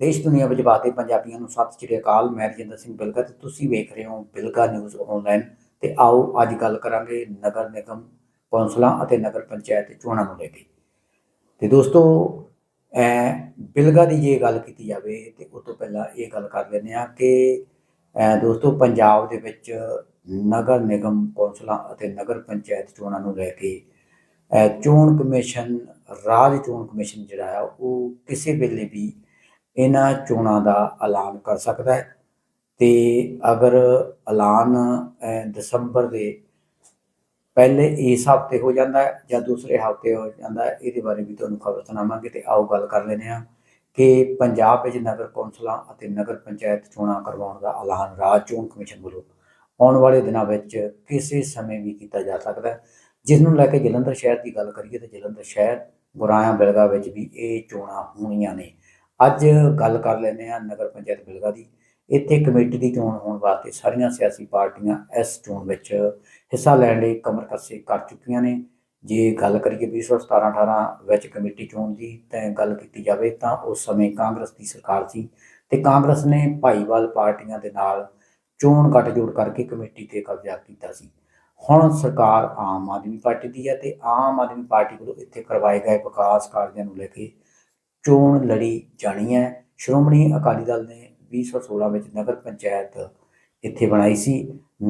ਦੇਸ਼ ਦੁਨੀਆ ਵਿੱਚ ਵਸਦੇ ਪੰਜਾਬੀਆਂ ਨੂੰ ਸਤਿ ਸ਼੍ਰੀ ਅਕਾਲ, ਮੈਂ ਰਜਿੰਦਰ ਸਿੰਘ ਬਿਲਗਾ ਤੇ ਤੁਸੀਂ ਵੇਖ ਰਹੇ ਹੋ ਬਿਲਗਾ ਨਿਊਜ਼ ਆਨਲਾਈਨ ਤੇ ਆਓ ਅੱਜ ਗੱਲ ਕਰਾਂਗੇ ਨਗਰ ਨਿਗਮ ਕੌਂਸਲਾਂ ਅਤੇ ਨਗਰ ਪੰਚਾਇਤ ਚੋਣਾਂ ਨੂੰ ਲੈ ਕੇ। ਤੇ ਦੋਸਤੋ ਬਿਲਗਾ ਦੀ ਜੇ ਗੱਲ ਕੀਤੀ ਜਾਵੇ ਤੇ ਉਸ ਤੋਂ ਪਹਿਲਾਂ ਇਹ ਗੱਲ ਕਰ ਲੈਂਦੇ ਆ ਕਿ ਦੋਸਤੋ, ਪੰਜਾਬ ਦੇ ਵਿੱਚ ਨਗਰ ਨਿਗਮ ਕੌਂਸਲਾਂ ਅਤੇ ਨਗਰ ਪੰਚਾਇਤ ਚੋਣਾਂ ਨੂੰ ਲੈ ਕੇ ਚੋਣ ਕਮਿਸ਼ਨ, ਰਾਜ ਚੋਣ ਕਮਿਸ਼ਨ ਜਿਹੜਾ ਆ, ਉਹ ਕਿਸੇ ਵੇਲੇ ਵੀ ਇਹਨਾਂ ਚੋਣਾਂ ਦਾ ਐਲਾਨ ਕਰ ਸਕਦਾ ਹੈ। ਤੇ ਅਗਰ ਐਲਾਨ ਦਸੰਬਰ ਦੇ ਪਹਿਲੇ ਇਸ ਹਫ਼ਤੇ ਹੋ ਜਾਂਦਾ ਹੈ ਜਾਂ ਦੂਸਰੇ ਹਫ਼ਤੇ ਹੋ ਜਾਂਦਾ ਹੈ, ਇਹਦੇ ਬਾਰੇ ਵੀ ਤੁਹਾਨੂੰ ਖਬਰ ਸੁਣਾਵਾਂਗੇ ਤੇ ਆਓ ਗੱਲ ਕਰ ਲੈਂਦੇ ਹਾਂ ਕਿ ਪੰਜਾਬ ਵਿੱਚ ਨਗਰ ਕੌਂਸਲਾਂ ਅਤੇ ਨਗਰ ਪੰਚਾਇਤ ਚੋਣਾਂ ਕਰਵਾਉਣ ਦਾ ਐਲਾਨ ਰਾਜ ਚੋਣ ਕਮਿਸ਼ਨ ਵੱਲੋਂ ਆਉਣ ਵਾਲੇ ਦਿਨਾਂ ਵਿੱਚ ਕਿਸੇ ਸਮੇਂ ਵੀ ਕੀਤਾ ਜਾ ਸਕਦਾ ਹੈ। ਜਿਸ ਨੂੰ ਲੈ ਕੇ ਜਲੰਧਰ ਸ਼ਹਿਰ ਦੀ ਗੱਲ ਕਰੀਏ ਤਾਂ ਜਲੰਧਰ ਸ਼ਹਿਰ ਗੁਰਾਇਆ ਬਿਲਗਾ ਵਿੱਚ ਵੀ ਇਹ ਚੋਣਾਂ ਹੋਣੀਆਂ ਨੇ। ਅੱਜ ਗੱਲ ਕਰ ਲੈਂਦੇ ਹਾਂ ਨਗਰ ਪੰਚਾਇਤ ਬਿਲਗਾ ਦੀ। ਇੱਥੇ ਕਮੇਟੀ ਦੀ ਚੋਣ ਹੋਣ ਵਾਸਤੇ ਸਾਰੀਆਂ ਸਿਆਸੀ ਪਾਰਟੀਆਂ ਇਸ ਚੋਣ ਵਿੱਚ ਹਿੱਸਾ ਲੈਣ ਲਈ ਕਮਰ ਕੱਸੇ ਕਰ ਚੁੱਕੀਆਂ ਨੇ। ਜੇ ਗੱਲ ਕਰੀਏ 2017 18 ਵਿੱਚ ਕਮੇਟੀ ਚੋਣ ਦੀ ਤਾਂ ਗੱਲ ਕੀਤੀ ਜਾਵੇ ਤਾਂ ਉਸ ਸਮੇਂ ਕਾਂਗਰਸ ਦੀ ਸਰਕਾਰ ਸੀ ਤੇ ਕਾਂਗਰਸ ਨੇ ਭਾਈਵਾਲ ਪਾਰਟੀਆਂ ਦੇ ਨਾਲ ਚੋਣ ਗੱਠਜੋੜ ਕਰਕੇ ਕਮੇਟੀ ਤੇ ਕਬਜ਼ਾ ਕੀਤਾ ਸੀ। ਹੁਣ ਸਰਕਾਰ ਆਮ ਆਦਮੀ ਪਾਰਟੀ ਦੀ ਹੈ ਤੇ ਆਮ ਆਦਮੀ ਪਾਰਟੀ ਵੱਲੋਂ ਇੱਥੇ ਕਰਵਾਏ ਗਏ ਵਿਕਾਸ ਕਾਰਜਾਂ ਨੂੰ ਲੈ ਕੇ ਚੋਣ ਲੜੀ ਜਾਣੀ ਹੈ। ਸ਼੍ਰੋਮਣੀ ਅਕਾਲੀ ਦਲ ਨੇ 2016 ਵਿੱਚ ਨਗਰ ਪੰਚਾਇਤ ਇੱਥੇ ਬਣਾਈ ਸੀ।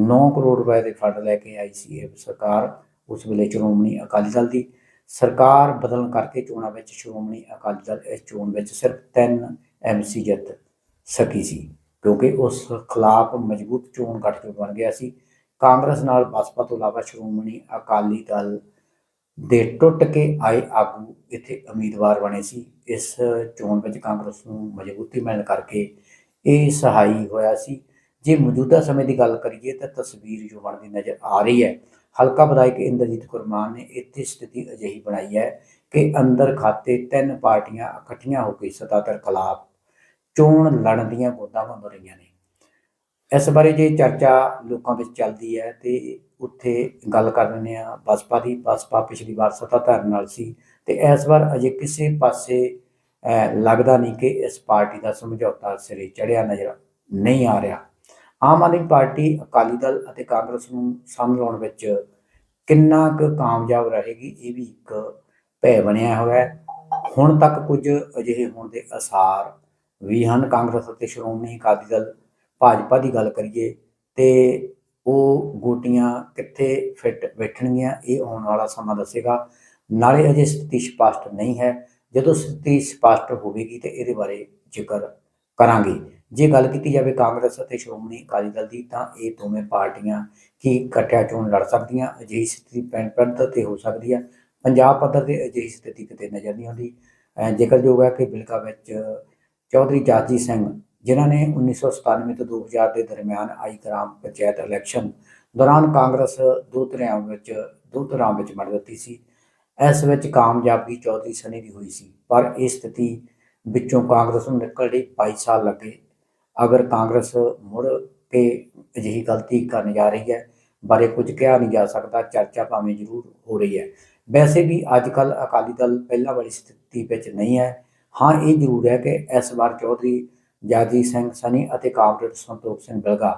9 ਕਰੋੜ ਰੁਪਏ ਦੇ ਫੰਡ ਲੈ ਕੇ ਆਈ ਸੀ ਇਹ ਸਰਕਾਰ ਉਸ ਵੇਲੇ ਸ਼੍ਰੋਮਣੀ ਅਕਾਲੀ ਦਲ ਦੀ। ਸਰਕਾਰ ਬਦਲਣ ਕਰਕੇ ਚੋਣਾਂ ਵਿੱਚ ਸ਼੍ਰੋਮਣੀ ਅਕਾਲੀ ਦਲ ਇਸ ਚੋਣ ਵਿੱਚ ਸਿਰਫ 3 ਐਮਸੀ ਜਿੱਤ ਸਕੀ ਸੀ, ਕਿਉਂਕਿ ਉਸ ਖਿਲਾਫ ਮਜ਼ਬੂਤ ਚੋਣ ਗੱਠਜੋੜ ਬਣ ਗਿਆ ਸੀ। ਕਾਂਗਰਸ ਨਾਲ ਬਸਪਾ ਤੋਂ ਇਲਾਵਾ ਸ਼੍ਰੋਮਣੀ ਅਕਾਲੀ ਦਲ ਦੇ ਟੁੱਟ ਕੇ ਆਏ ਆਗੂ ਇੱਥੇ ਉਮੀਦਵਾਰ ਬਣੇ ਸੀ। ਇਸ ਚੋਣ ਵਿੱਚ ਕਾਂਗਰਸ ਨੂੰ ਮਜ਼ਬੂਤੀ ਮਿਲਣ ਕਰਕੇ ਇਹ ਸਹਾਈ ਹੋਇਆ ਸੀ। ਜੇ ਮੌਜੂਦਾ ਸਮੇਂ ਦੀ ਗੱਲ ਕਰੀਏ ਤਾਂ ਤਸਵੀਰ ਜੋ ਬਣਦੀ ਨਜ਼ਰ ਆ ਰਹੀ ਹੈ, ਹਲਕਾ ਵਿਧਾਇਕ ਇੰਦਰਜੀਤ ਕੁਰਮਾਨ ਨੇ ਇੱਥੇ ਸਥਿਤੀ ਅਜਿਹੀ ਬਣਾਈ ਹੈ ਕਿ ਅੰਦਰ ਖਾਤੇ ਤਿੰਨ ਪਾਰਟੀਆਂ ਇਕੱਠੀਆਂ ਹੋ ਕੇ ਸਤਾਤਰ ਖਿਲਾਫ ਚੋਣ ਲੜਨ ਦੀਆਂ ਗੋਦਾਂ ਬਣ ਰਹੀਆਂ ਨੇ। ਇਸ ਬਾਰੇ ਜੇ ਚਰਚਾ ਲੋਕਾਂ ਵਿੱਚ ਚੱਲਦੀ ਹੈ ਤੇ ਉੱਥੇ ਗੱਲ ਕਰ ਲੈਂਦੇ ਆ ਬਸਪਾ ਦੀ, ਬਸਪਾ ਪਿਛਲੀ ਵਾਰ ਸੱਤਾਧਾਰ ਨਾਲ ਸੀ ਤੇ ਇਸ ਵਾਰ ਅਜੇ ਕਿਸੇ ਪਾਸੇ ਲੱਗਦਾ ਨਹੀਂ ਕਿ ਇਸ ਪਾਰਟੀ ਦਾ ਸਮਝੌਤਾ ਸਿਰੇ ਚੜਿਆ ਨਜ਼ਰ ਨਹੀਂ ਆ ਰਿਹਾ। ਆਮ ਆਦਮੀ ਪਾਰਟੀ, ਅਕਾਲੀ ਦਲ ਅਤੇ ਕਾਂਗਰਸ ਨੂੰ ਸਾਂਭ ਲਾਉਣ ਵਿੱਚ ਕਿੰਨਾ ਕੁ ਕਾਮਯਾਬ ਰਹੇਗੀ ਇਹ ਵੀ ਇੱਕ ਭੈ ਬਣਿਆ ਹੋਇਆ ਹੈ। ਹੁਣ ਤੱਕ ਕੁਝ ਅਜਿਹੇ ਹੋਣ ਦੇ ਅਸਾਰ ਵੀ ਹਨ। ਕਾਂਗਰਸ ਅਤੇ ਸ਼੍ਰੋਮਣੀ ਅਕਾਲੀ ਦਲ ਭਾਜਪਾ ਦੀ ਗੱਲ ਕਰੀਏ ਤੇ ਉਹ ਗੋਟੀਆਂ ਕਿੱਥੇ ਫਿੱਟ ਬੈਠਣਗੀਆਂ, ਇਹ ਆਉਣ ਵਾਲਾ ਸਮਾਂ ਦੱਸੇਗਾ। ਨਾਲੇ ਅਜੇ ਸਥਿਤੀ ਸਪਸ਼ਟ ਨਹੀਂ ਹੈ। ਜਦੋਂ ਸਥਿਤੀ ਸਪਸ਼ਟ ਹੋਵੇਗੀ ਤੇ ਇਹਦੇ ਬਾਰੇ ਜ਼ਿਕਰ ਕਰਾਂਗੇ। ਜੇ ਗੱਲ ਕੀਤੀ ਜਾਵੇ ਕਾਂਗਰਸ ਅਤੇ ਸ਼੍ਰੋਮਣੀ ਅਕਾਲੀ ਦਲ ਦੀ, ਤਾਂ ਇਹ ਦੋਵੇਂ ਪਾਰਟੀਆਂ ਕੀ ਇਕੱਠਿਆਂ ਚੋਣ ਲੜ ਸਕਦੀਆਂ? ਅਜਿਹੀ ਸਥਿਤੀ ਪੈਣ ਪੱਧਰ ਤੇ ਹੋ ਸਕਦੀ ਹੈ ਪੰਜਾਬ ਪੱਧਰ ਤੇ ਅਜਿਹੀ ਸਥਿਤੀ ਕਿਤੇ ਨਜ਼ਰ ਨਹੀਂ ਆਉਂਦੀ। ਜ਼ਿਕਰਯੋਗ ਹੈ ਕਿ ਬਿਲਕਾ ਵਿੱਚ ਚੌਧਰੀ ਜਾਜੀ ਸਿੰਘ ਜਿਨ੍ਹਾਂ ਨੇ 1997 ਤੋਂ 2000 ਦੇ ਦਰਮਿਆਨ ਆਈ ਗ੍ਰਾਮ ਪੰਚਾਇਤ ਇਲੈਕਸ਼ਨ ਦੌਰਾਨ ਕਾਂਗਰਸ ਦੋ ਧਿਰਾਂ ਵਿੱਚ, ਦੋ ਧਿਰਾਂ ਵਿੱਚ ਵੰਡ ਦਿੱਤੀ ਸੀ। ਇਸ ਵਿੱਚ ਕਾਮਯਾਬੀ ਚੌਧਰੀ ਸਨੀ ਦੀ ਹੋਈ ਸੀ, ਪਰ ਇਹ ਸਥਿਤੀ ਵਿੱਚੋਂ ਕਾਂਗਰਸ ਨੂੰ ਨਿਕਲ ਲਈ 22 ਸਾਲ ਲੱਗੇ। ਅਗਰ ਕਾਂਗਰਸ ਮੁੜ ਕੇ ਅਜਿਹੀ ਗਲਤੀ ਕਰਨ ਜਾ ਰਹੀ ਹੈ, ਬਾਰੇ ਕੁਝ ਕਿਹਾ ਨਹੀਂ ਜਾ ਸਕਦਾ, ਚਰਚਾ ਭਾਵੇਂ ਜ਼ਰੂਰ ਹੋ ਰਹੀ ਹੈ। ਵੈਸੇ ਵੀ ਅੱਜ ਕੱਲ ਅਕਾਲੀ ਦਲ ਪਹਿਲਾਂ ਵਾਲੀ ਸਥਿਤੀ ਵਿੱਚ ਨਹੀਂ ਹੈ। ਹਾਂ, ਇਹ ਜ਼ਰੂਰ ਹੈ ਕਿ ਇਸ ਵਾਰ ਚੌਧਰੀ ਜਾਜੀ ਸਿੰਘ ਸਨੀ ਅਤੇ ਕਾਮਰੇਡ ਸੰਤੋਖ ਸਿੰਘ ਬਿਲਗਾ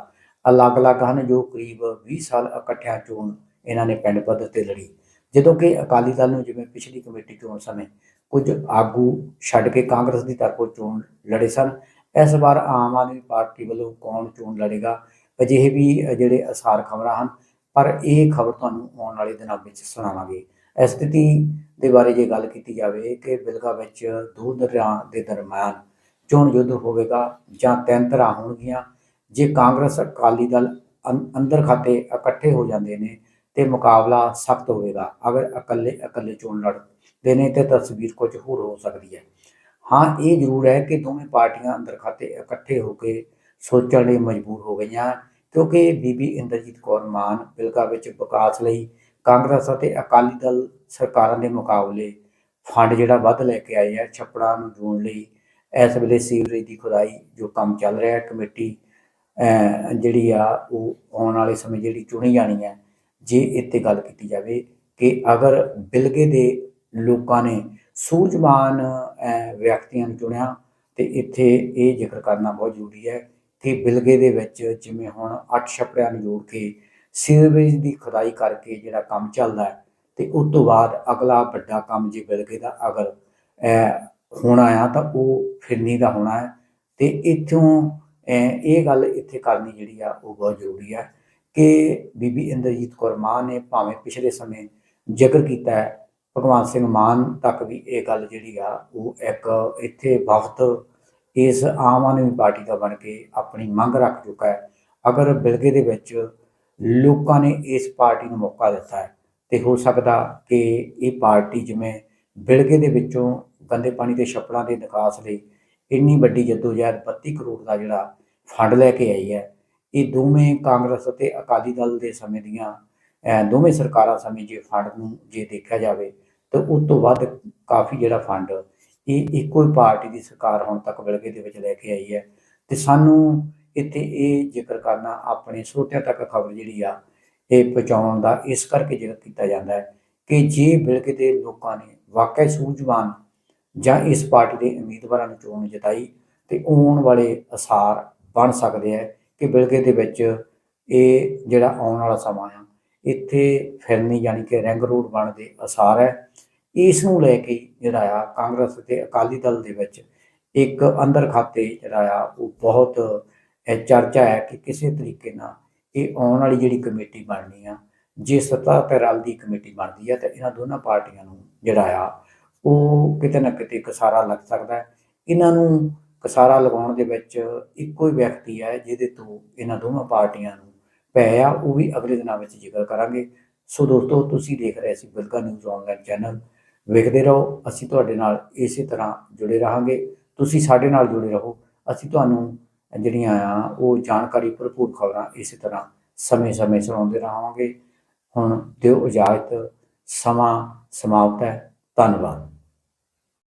ਅਲੱਗ-ਅਲੱਗ ਹਨ ਜੋ ਕਰੀਬ 20 ਸਾਲ ਇਕੱਠਿਆਂ ਚੋਣ ਇਹਨਾਂ ਨੇ ਪਿੰਡ ਪੱਧਰ ਤੇ ਲੜੀ। ਜਦੋਂ ਕਿ ਅਕਾਲੀ ਦਲ ਨੂੰ ਜਿਵੇਂ ਪਿਛਲੀ ਕਮੇਟੀ ਚੋਣ ਸਮੇਂ ਕੁਝ ਆਗੂ ਛੱਡ ਕੇ ਕਾਂਗਰਸ ਦੀ ਤਰਫੋਂ ਚੋਣ ਲੜੇ ਸਨ, ਇਸ ਵਾਰ ਆਮ ਆਦਮੀ ਪਾਰਟੀ ਵੱਲੋਂ ਕੌਣ ਚੋਣ ਲੜੇਗਾ ਅਜਿਹੇ ਵੀ ਜਿਹੜੇ ਅਸਾਰ ਖਬਰਾਂ ਹਨ, ਪਰ ਇਹ ਖਬਰ ਤੁਹਾਨੂੰ ਆਉਣ ਵਾਲੇ ਦਿਨਾਂ ਵਿੱਚ ਸੁਣਾਵਾਂਗੇ। ਇਸ ਸਥਿਤੀ ਦੇ ਬਾਰੇ ਜੇ ਗੱਲ ਕੀਤੀ ਜਾਵੇ ਕਿ ਬਿਲਗਾ ਵਿੱਚ ਦੋ ਦਰਿਆ ਦੇ ਦਰਮਿਆਨ ਚੋਣ ਯੁੱਧ ਹੋਵੇਗਾ ਜਾਂ ਤਿੰਨ ਧਿਰਾਂ ਹੋਣਗੀਆਂ, ਜੇ ਕਾਂਗਰਸ, ਅਕਾਲੀ ਦਲ ਅੰ- ਅੰਦਰ ਖਾਤੇ ਇਕੱਠੇ ਹੋ ਜਾਂਦੇ ਨੇ ਤੇ ਮੁਕਾਬਲਾ ਸਖਤ ਹੋਵੇਗਾ, ਅਗਰ ਇਕੱਲੇ ਇਕੱਲੇ ਚੋਣ ਲੜਦੇ ਨੇ ਤੇ ਤਸਵੀਰ ਕੁਝ ਹੋਰ ਹੋ ਸਕਦੀ ਹੈ। ਹਾਂ, ਇਹ ਜ਼ਰੂਰ ਹੈ ਕਿ ਦੋਵੇਂ ਪਾਰਟੀਆਂ ਅੰਦਰ ਖਾਤੇ ਇਕੱਠੇ ਹੋ ਕੇ ਸੋਚਣ ਲਈ ਮਜਬੂਰ ਹੋ ਗਈਆਂ, ਕਿਉਂਕਿ ਬੀਬੀ ਇੰਦਰਜੀਤ ਕੌਰ ਮਾਨ ਬਿਲਕਾ ਵਿੱਚ ਵਿਕਾਸ ਲਈ ਕਾਂਗਰਸ ਅਤੇ ਅਕਾਲੀ ਦਲ ਸਰਕਾਰਾਂ ਦੇ ਮੁਕਾਬਲੇ ਫੰਡ ਜਿਹੜਾ ਵੱਧ ਲੈ ਕੇ ਆਏ ਆ, ਛੱਪੜਾਂ ਨੂੰ ਜੋੜਨ ਲਈ ਇਸ ਵੇਲੇ ਸੀਵਰੇਜ ਦੀ ਖੁਦਾਈ ਜੋ ਕੰਮ ਚੱਲ ਰਿਹਾ ਕਮੇਟੀ ਜਿਹੜੀ ਆ, ਉਹ ਆਉਣ ਵਾਲੇ ਸਮੇਂ ਜਿਹੜੀ ਚੁਣੀ ਜਾਣੀ ਹੈ, ਜੇ ਇੱਥੇ ਗੱਲ ਕੀਤੀ ਜਾਵੇ ਕਿ ਅਗਰ ਬਿਲਗੇ ਦੇ ਲੋਕਾਂ ਨੇ ਸੂਝਵਾਨ ਵਿਅਕਤੀਆਂ ਨੂੰ ਚੁਣਿਆ, ਤੇ ਇੱਥੇ ਇਹ ਜ਼ਿਕਰ ਕਰਨਾ ਬਹੁਤ ਜ਼ਰੂਰੀ ਹੈ ਕਿ ਬਿਲਗੇ ਦੇ ਵਿੱਚ ਜਿਵੇਂ ਹੁਣ ਅੱਠ ਛੱਪੜਿਆਂ ਨੂੰ ਜੋੜ ਕੇ ਸੀਵਰੇਜ ਦੀ ਖੁਦਾਈ ਕਰਕੇ ਜਿਹੜਾ ਕੰਮ ਚੱਲਦਾ ਹੈ, ਤੇ ਉਸ ਤੋਂ ਬਾਅਦ ਅਗਲਾ ਵੱਡਾ ਕੰਮ ਜੇ ਬਿਲਗੇ ਦਾ ਅਗਰ ਹੋਣਾ ਆ ਤਾਂ ਉਹ ਫਿਰਨੀ ਦਾ ਹੋਣਾ ਹੈ। ਤੇ ਇੱਥੋਂ ਇਹ ਗੱਲ ਇੱਥੇ ਕਰਨੀ ਜਿਹੜੀ ਆ, ਉਹ ਬਹੁਤ ਜ਼ਰੂਰੀ ਹੈ ਕਿ ਬੀਬੀ ਇੰਦਰਜੀਤ ਕੌਰ ਮਾਂ ਨੇ ਭਾਵੇਂ ਪਿਛਲੇ ਸਮੇਂ ਜ਼ਿਕਰ ਕੀਤਾ ਹੈ, ਭਗਵਾਨ ਸਿੰਘ ਮਾਨ ਤੱਕ ਵੀ ਇਹ ਗੱਲ ਜਿਹੜੀ ਆ, ਉਹ ਇੱਕ ਇੱਥੇ ਵਫਦ ਇਸ ਆਮ ਆਦਮੀ ਪਾਰਟੀ ਦਾ ਬਣ ਕੇ ਆਪਣੀ ਮੰਗ ਰੱਖ ਚੁੱਕਾ ਹੈ। ਅਗਰ ਬਿਲਗੇ ਦੇ ਵਿੱਚ ਲੋਕਾਂ ਨੇ ਇਸ ਪਾਰਟੀ ਨੂੰ ਮੌਕਾ ਦਿੱਤਾ ਹੈ, ਤੇ ਹੋ ਸਕਦਾ ਕਿ ਇਹ ਪਾਰਟੀ ਜਿਵੇਂ ਬਿਲਗੇ ਦੇ ਵਿੱਚੋਂ ਗੰਦੇ ਪਾਣੀ ਦੇ ਛੱਪੜਾਂ ਦੇ ਨਿਕਾਸ ਲਈ ਇੰਨੀ ਵੱਡੀ ਜਦੋਜਹਿਦ 32 ਕਰੋੜ ਦਾ ਜਿਹੜਾ ਫੰਡ ਲੈ ਕੇ ਆਈ ਹੈ, ਇਹ ਦੋਵੇਂ ਕਾਂਗਰਸ ਅਤੇ ਅਕਾਲੀ ਦਲ ਦੇ ਸਮੇਂ ਦੀਆਂ ਦੋਵੇਂ ਸਰਕਾਰਾਂ ਸਮੇਂ ਜੇ ਫੰਡ ਨੂੰ ਜੇ ਦੇਖਿਆ ਜਾਵੇ ਤਾਂ ਉਸ ਤੋਂ ਵੱਧ ਕਾਫੀ ਜਿਹੜਾ ਫੰਡ ਇਹ ਇੱਕੋ ਹੀ ਪਾਰਟੀ ਦੀ ਸਰਕਾਰ ਹੁਣ ਤੱਕ ਬਿਲਗੇ ਦੇ ਵਿੱਚ ਲੈ ਕੇ ਆਈ ਹੈ। ਤੇ ਸਾਨੂੰ ਇੱਥੇ ਇਹ ਜ਼ਿਕਰ ਕਰਨਾ, ਆਪਣੇ ਸਰੋਤਿਆਂ ਤੱਕ ਖਬਰ ਜਿਹੜੀ ਆ, ਇਹ ਪਹੁੰਚਾਉਣ ਦਾ ਇਸ ਕਰਕੇ ਜ਼ਿਕਰ ਕੀਤਾ ਜਾਂਦਾ ਹੈ ਕਿ ਜੇ ਬਿਲਗੇ ਦੇ ਲੋਕਾਂ ਨੇ ਵਾਕਿਆ ਸੂਝਵਾਨ ਜਾਂ ਇਸ ਪਾਰਟੀ ਦੇ ਉਮੀਦਵਾਰਾਂ ਨੂੰ ਚੋਣ ਜਿਤਾਈ ਤੇ ਆਉਣ ਵਾਲੇ ਅਸਾਰ ਬਣ ਸਕਦੇ ਆ ਕਿ ਬਿਲਗੇ ਦੇ ਵਿੱਚ ਇਹ ਜਿਹੜਾ ਆਉਣ ਵਾਲਾ ਸਮਾਂ ਆ, ਇੱਥੇ ਫਿਰਨੀ ਯਾਨੀ ਕਿ ਰਿੰਗ ਰੋਡ ਬਣਨ ਦੇ ਅਸਾਰ ਹੈ। ਇਸ ਨੂੰ ਲੈ ਕੇ ਜਿਹੜਾ ਆ ਕਾਂਗਰਸ ਤੇ ਅਕਾਲੀ ਦਲ ਦੇ ਵਿੱਚ ਇੱਕ ਅੰਦਰ ਖਾਤੇ ਜਿਹੜਾ ਆ ਉਹ ਬਹੁਤ ਚਰਚਾ ਹੈ ਕਿ ਕਿਸੇ ਤਰੀਕੇ ਨਾਲ ਇਹ ਆਉਣ ਵਾਲੀ ਜਿਹੜੀ ਕਮੇਟੀ ਬਣਨੀ ਆ, ਜੇ ਸੱਤਾ ਤੇ ਰਲ ਦੀ ਕਮੇਟੀ ਬਣਦੀ ਹੈ ਤਾਂ ਇਹਨਾਂ ਦੋਨਾਂ ਪਾਰਟੀਆਂ ਨੂੰ ਜਿਹੜਾ ਆ ਉਹ ਕਿਤੇ ਨਾ ਕਿਤੇ ਕਸਾਰਾ ਲੱਗ ਸਕਦਾ ਹੈ। ਇਹਨਾਂ ਨੂੰ ਕਸਾਰਾ ਲਗਾਉਣ ਦੇ ਵਿੱਚ ਇੱਕੋ ਹੀ ਵਿਅਕਤੀ ਹੈ ਜਿਹਦੇ ਤੋਂ ਇਹਨਾਂ ਦੋਵਾਂ ਪਾਰਟੀਆਂ ਨੂੰ ਪੈ ਆ, ਉਹ ਵੀ ਅਗਲੇ ਦਿਨਾਂ ਵਿੱਚ ਜ਼ਿਕਰ ਕਰਾਂਗੇ। ਸੋ ਦੋਸਤੋ, ਤੁਸੀਂ ਦੇਖ ਰਹੇ ਸੀ ਬਿਲਕਾ ਨਿਊਜ਼ ਆਨਲਾਈਨ ਚੈਨਲ। ਵੇਖਦੇ ਰਹੋ, ਅਸੀਂ ਤੁਹਾਡੇ ਨਾਲ ਇਸੇ ਤਰ੍ਹਾਂ ਜੁੜੇ ਰਹਾਂਗੇ। ਤੁਸੀਂ ਸਾਡੇ ਨਾਲ ਜੁੜੇ ਰਹੋ। ਅਸੀਂ ਤੁਹਾਨੂੰ ਜਿਹੜੀਆਂ ਆ, ਉਹ ਜਾਣਕਾਰੀ, ਭਰਪੂਰ ਖਬਰਾਂ ਇਸੇ ਤਰ੍ਹਾਂ ਸਮੇਂ-ਸਮੇਂ ਸੁਣਾਉਂਦੇ ਰਹਾਂਗੇ। ਹੁਣ ਦਿਓ ਇਜਾਜ਼ਤ। ਸਮਾਂ ਸਮਾਪਤ ਹੈ। ਧੰਨਵਾਦ।